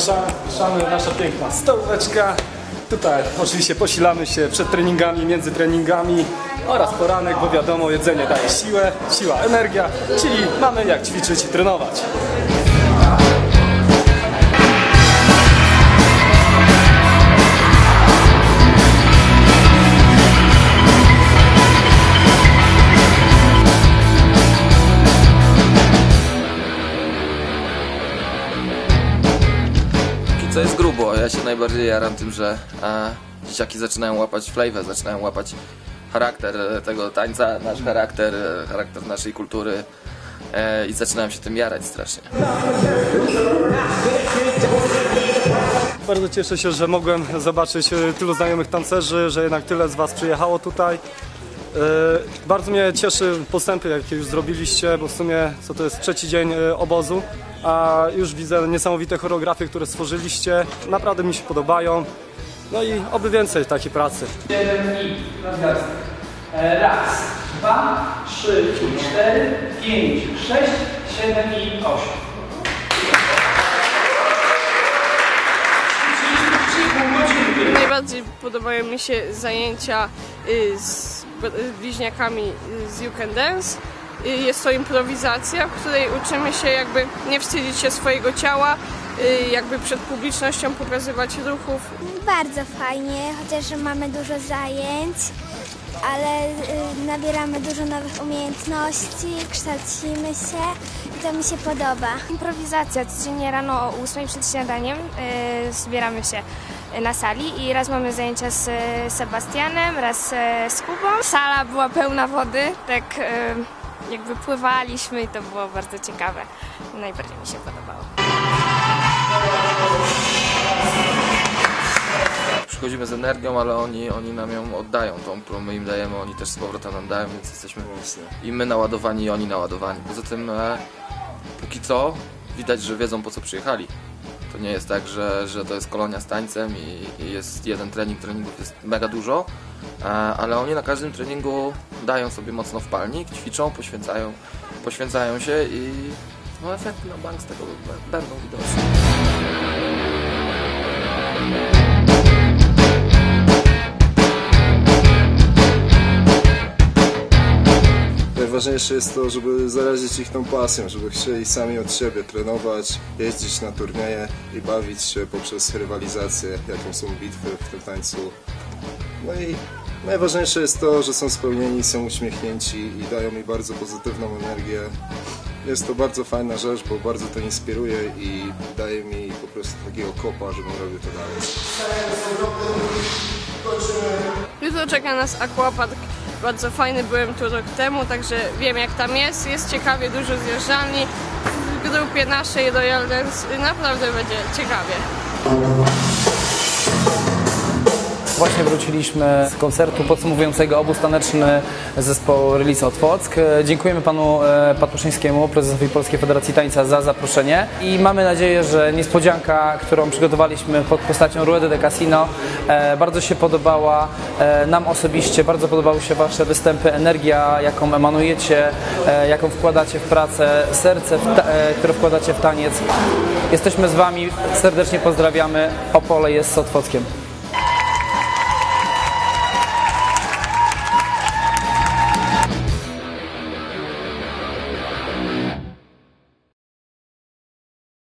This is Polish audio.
Zapraszamy, nasza piękna stołóweczka. Tutaj oczywiście posilamy się przed treningami, między treningami oraz poranek, bo wiadomo, jedzenie daje siłę, siła, energia, czyli mamy jak ćwiczyć i trenować. Co jest grubo, ja się najbardziej jaram tym, że e, dzieciaki zaczynają łapać flavę, zaczynają łapać charakter e, tego tańca, nasz charakter, e, charakter naszej kultury e, i zaczynają się tym jarać strasznie. Bardzo cieszę się, że mogłem zobaczyć tylu znajomych tancerzy, że jednak tyle z Was przyjechało tutaj. E, Bardzo mnie cieszy postępy, jakie już zrobiliście, bo w sumie co to jest trzeci dzień e, obozu, a już widzę niesamowite choreografie, które stworzyliście. Naprawdę mi się podobają. No i oby więcej takiej pracy. Raz, dwa, trzy, cztery, pięć, sześć, siedem i osiem. Najbardziej podobają mi się zajęcia y, z bliźniakami y, z You Can Dance. Jest to improwizacja, w której uczymy się jakby nie wstydzić się swojego ciała, y, jakby przed publicznością pokazywać ruchów. Bardzo fajnie, chociaż mamy dużo zajęć, ale y, nabieramy dużo nowych umiejętności, kształcimy się i to mi się podoba. Improwizacja. Codziennie rano o 8 przed śniadaniem zbieramy się na sali i raz mamy zajęcia z Sebastianem, raz y, z Kubą. Sala była pełna wody, tak y, jakby pływaliśmy i to było bardzo ciekawe. Najbardziej mi się podobało. Przychodzimy z energią, ale oni, oni nam ją oddają, tą, którą my im dajemy, oni też z powrotem nam dają, więc jesteśmy i my naładowani, i oni naładowani. Poza tym, e, póki co, widać, że wiedzą po co przyjechali. To nie jest tak, że, że to jest kolonia z tańcem i, i jest jeden trening, treningów jest mega dużo, ale oni na każdym treningu dają sobie mocno w palnik, ćwiczą, poświęcają, poświęcają się i no, efekty na bank z tego będą widoczne. Najważniejsze jest to, żeby zarazić ich tą pasją, żeby chcieli sami od siebie trenować, jeździć na turnieje i bawić się poprzez rywalizację, jaką są bitwy w tym tańcu. No i najważniejsze jest to, że są spełnieni, są uśmiechnięci i dają mi bardzo pozytywną energię. Jest to bardzo fajna rzecz, bo bardzo to inspiruje i daje mi po prostu takiego kopa, żebym robił to dalej. Jutro czeka nas aquapark. Bardzo fajny, byłem tu rok temu, także wiem jak tam jest. Jest ciekawie, dużo zjeżdżalni. W grupie naszej Royal Dance naprawdę będzie ciekawie. Właśnie wróciliśmy z koncertu podsumowującego obóz taneczny zespołu Release od Fock. Dziękujemy panu e, Patuszyńskiemu, prezesowi Polskiej Federacji Tańca za zaproszenie i mamy nadzieję, że niespodzianka, którą przygotowaliśmy pod postacią Ruedy de Casino e, bardzo się podobała e, nam osobiście, bardzo podobały się wasze występy, energia, jaką emanujecie, jaką wkładacie w pracę, serce, które wkładacie w taniec. Jesteśmy z wami, serdecznie pozdrawiamy. Opole jest z Otwockiem.